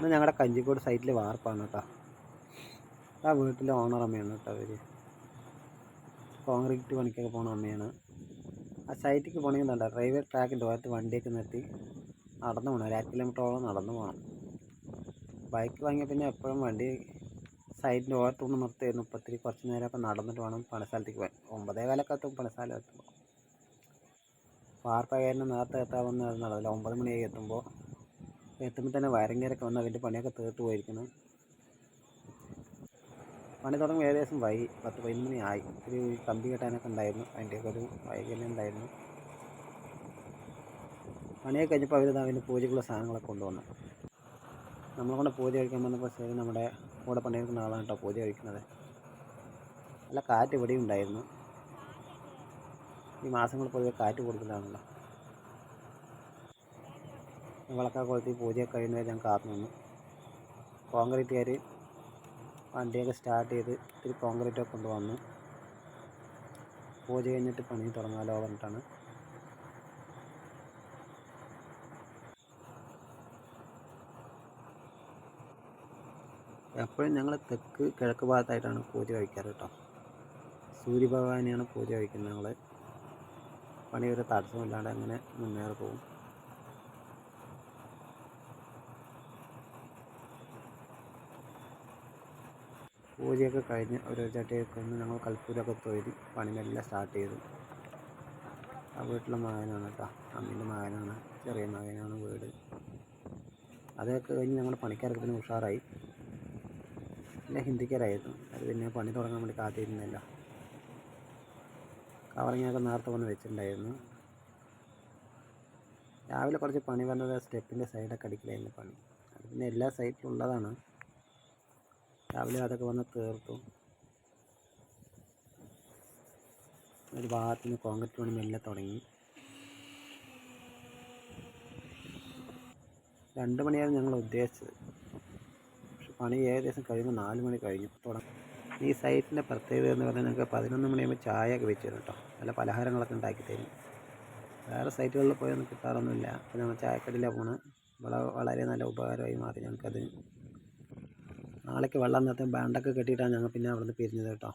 ഇത് ഞങ്ങളുടെ കഞ്ചിക്കോട് സൈറ്റിൽ വാർപ്പാണ് കേട്ടോ ആ വീട്ടിലെ ഓണർ അമ്മയാണ് കേട്ടോ അവർ കോൺക്രീറ്റ് പണിക്കൊക്കെ പോണ അമ്മയാണ്. ആ സൈറ്റിക്ക് പോകണമെങ്കിൽ എന്താ റെയിൽവേ ട്രാക്കിന്റെ ഭാഗത്ത് വണ്ടിയൊക്കെ നിർത്തി നടന്നു പോകണം ഒരു കിലോമീറ്ററോളം നടന്നു പോകണം ബൈക്ക് വാങ്ങിയ പിന്നെ എപ്പോഴും വണ്ടി സൈഡിന്റെ ഓരത്തൊന്ന് നിർത്തിയായിരുന്നു. ഇപ്പോൾ ഇത്തിരി കുറച്ച് നേരമൊക്കെ നടന്നിട്ട് വേണം പണിസ്ഥലത്തേക്ക് പോകാൻ. ഒമ്പതേ കാലൊക്കെ എത്തും പണിസ്ഥലം എത്തുമ്പോൾ വാർപ്പകാരനെ നേരത്തെ എത്താമെന്ന് നടന്നില്ല ഒമ്പത് മണിയായി എത്തുമ്പോൾ എത്തുമ്പോൾ തന്നെ വയറിങ്ങരൊക്കെ വന്ന് അതിന്റെ പണിയൊക്കെ തീർത്ത് പോയിരിക്കുന്നു. പണി തുടങ്ങി ഏകദേശം വൈ പത്ത് പതിനൊന്ന് മണി ആയി ഒരു കമ്പി കെട്ടാനൊക്കെ ഉണ്ടായിരുന്നു. അതിന്റെയൊക്കെ ഒരു വൈകല്യം ഉണ്ടായിരുന്നു. പണിയൊക്കെ കഴിഞ്ഞപ്പോൾ അവർ അതിന്റെ പൂജയ്ക്കുള്ള സാധനങ്ങളൊക്കെ കൊണ്ടുവന്നു. നമ്മളെ കൊണ്ട് പൂജ കഴിക്കാൻ വന്നപ്പോൾ ശരി നമ്മുടെ കൂടെ പണിയെടുക്കുന്ന ആളാണ് കേട്ടോ പൂജ കഴിക്കുന്നത്. നല്ല കാറ്റ് ഇവിടെയും ഉണ്ടായിരുന്നു. ഈ മാസങ്ങൾ പൊതുവെ കാറ്റ് കൂടുതലാണല്ലോ. വിളക്കൊക്കെ പൂജ പൂജയൊക്കെ കഴിയുന്നവരെ ഞാൻ കാത്തു നിന്നു. കോൺക്രീറ്റുകാർ വണ്ടിയൊക്കെ സ്റ്റാർട്ട് ചെയ്ത് ഇത്തിരി കോൺക്രീറ്റൊക്കെ കൊണ്ടുവന്നു. പൂജ കഴിഞ്ഞിട്ട് പണി തുടങ്ങാലോ പറഞ്ഞിട്ടാണ്. എപ്പോഴും ഞങ്ങൾ തെക്ക് കിഴക്ക് ഭാഗത്തായിട്ടാണ് പൂജ കഴിക്കാറ് കേട്ടോ. സൂര്യഭഗവാനെയാണ് പൂജ കഴിക്കുന്നത് ഞങ്ങൾ പണി ഒരു തടസ്സമില്ലാണ്ട് അങ്ങനെ മുന്നേറി പോകും പൂജയൊക്കെ കഴിഞ്ഞ് ചട്ടിയൊക്കെ ഒന്ന് ഞങ്ങൾ കൽപ്പൂരൊക്കെ തൊഴുതി പണിമെല്ലാം സ്റ്റാർട്ട് ചെയ്തു. ആ വീട്ടിലെ മകനാണ് കേട്ടോ. അമ്മീന്റെ മകനാണ്. ചെറിയ മകനാണ് വീട്. അതൊക്കെ കഴിഞ്ഞ് ഞങ്ങൾ പണിക്കാരൊക്കെ പിന്നെ ഉഷാറായി. പിന്നെ ഹിന്ദിക്കാരായിരുന്നു. അത് പിന്നെ പണി തുടങ്ങാൻ വേണ്ടി കാത്തിരുന്നില്ല. കവറിങ്ങൊക്കെ നേരത്തെ വന്ന് വെച്ചിട്ടുണ്ടായിരുന്നു. രാവിലെ കുറച്ച് പണി വന്നത് സ്റ്റെപ്പിന്റെ സൈഡൊക്കെ അടിക്കലായിരുന്നു പണി. അത് പിന്നെ എല്ലാ സൈറ്റിലും ഉള്ളതാണ്. രാവിലെ അതൊക്കെ വന്ന് തീർത്തു. ഒരു ഭാഗത്തിന് കോൺക്രീറ്റ് പണി മെല്ലെ തുടങ്ങി. രണ്ട് മണിയായിരുന്നു ഞങ്ങൾ ഉദ്ദേശിച്ചത്. പക്ഷെ പണി ഏകദേശം കഴിയുമ്പോൾ നാല് മണി കഴിഞ്ഞു. തുടങ്ങി. ഈ സൈറ്റിന്റെ പ്രത്യേകത എന്ന് പറഞ്ഞാൽ ഞങ്ങൾക്ക് പതിനൊന്ന് മണിയാകുമ്പോൾ ചായ ഒക്കെ വെച്ച് തരും കേട്ടോ. നല്ല പലഹാരങ്ങളൊക്കെ ഉണ്ടാക്കി തരും. വേറെ സൈറ്റുകളിൽ പോയൊന്നും കിട്ടാറൊന്നുമില്ല. അപ്പോൾ ഞങ്ങൾ ചായക്കടയിലാണ് പോണത്. വളരെ നല്ല ഉപകാരമായി മാറി ഞങ്ങൾക്കത്. നാളേക്ക് വെള്ളം നിർത്താൻ ബാൻഡൊക്കെ കെട്ടിയിട്ടാണ് ഞങ്ങൾ പിന്നെ അവിടുന്ന് പിരിഞ്ഞത് കേട്ടോ.